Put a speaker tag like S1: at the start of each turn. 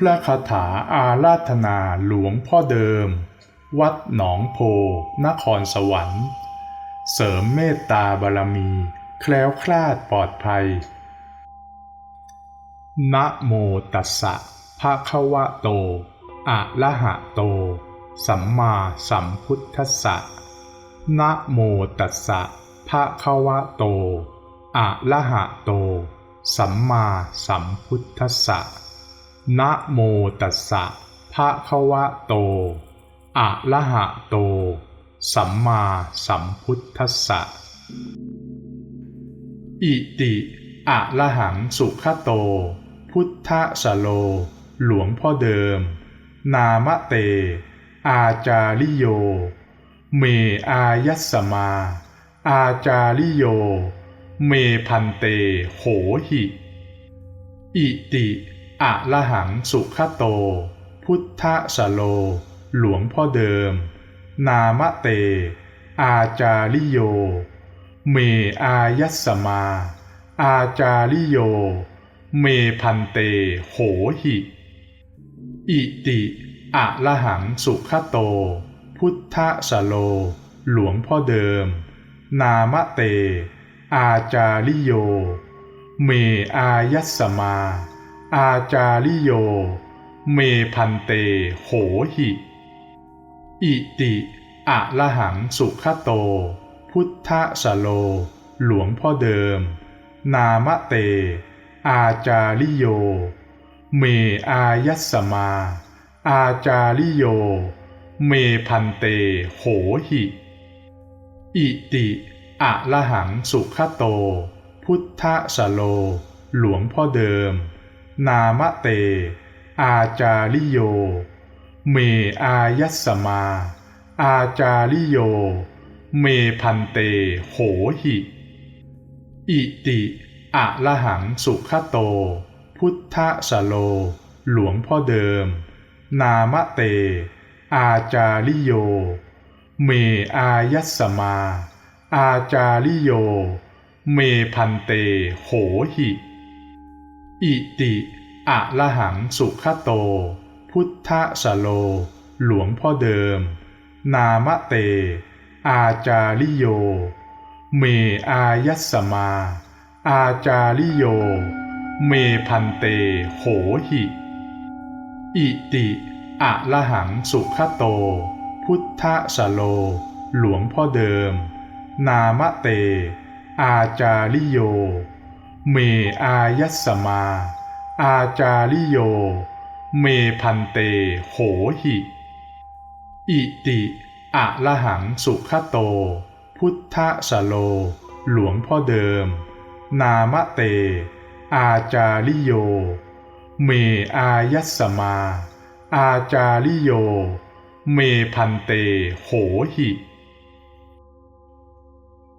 S1: พระคาถาอาราธนาหลวงพ่อเดิม วัดหนองโพ นครสวรรค์ เสริมเมตตาบารมี แคล้วคลาดปลอดภัย นะโมตัสสะภะคะวะโต อะระหะโต สัมมาสัมพุทธัสสะนะโมตัสสะภะคะวะโต อะระหะโต สัมมาสัมพุทธัสสะ นะโมตัสสะภะคะวะโต อะระหะโต สัมมาสัมพุทธัสสะ อิติอะระหังสุขโต พุทธสโล หลวงพ่อเดิม นามะเต อาจาริโย เมอายัสสมา อาจาริโย เมพันเตโหหิ อิติ อะระหังสุขโต พุทธสโล หลวงพ่อเดิม นามเต อาจาริโย เมอายัสมา อาจาริโย เมพันเตโหหิ อิติอะระหังสุขโต พุทธสโล หลวงพ่อเดิม นามเต อาจาริโย เมอายัสสมา อาจาริโย เมพันเต โหหิ อิติอะระหังสุขโต พุทธสโล หลวงพ่อเดิม นามเต อาจาริโย เมอายัสมา อาจาริโย เมพันเต โหหิ อิติอะระหังสุขโต พุทธสโล หลวงพ่อเดิม นามะเต อาจาริโย เมอายัสมา อาจาริโย เมพันเต โหหิ อิติอะระหังสุขโต พุทธสโล หลวงพ่อเดิม นามะเต อาจาริโย เมอายัสสมา อาจาริโย เมพันเต โหหิ อิติอะระหังสุขโต พุทธสโล หลวงพ่อเดิม นามะเต อาจาริโย เมอายัสมา อาจาริโย เมพันเตโหหิ อิติอะระหังสุขโต พุทธสโล หลวงพ่อเดิม นามะเต อาจาริโย เมอายัสมา อาจาริโย เมพันเต โหหิ อิติอะระหังสุขโต พุทธสโล หลวงพ่อเดิม นามะเต อาจาริโย เมอายัสสมา อาจาริโย เมพันเต โหหิ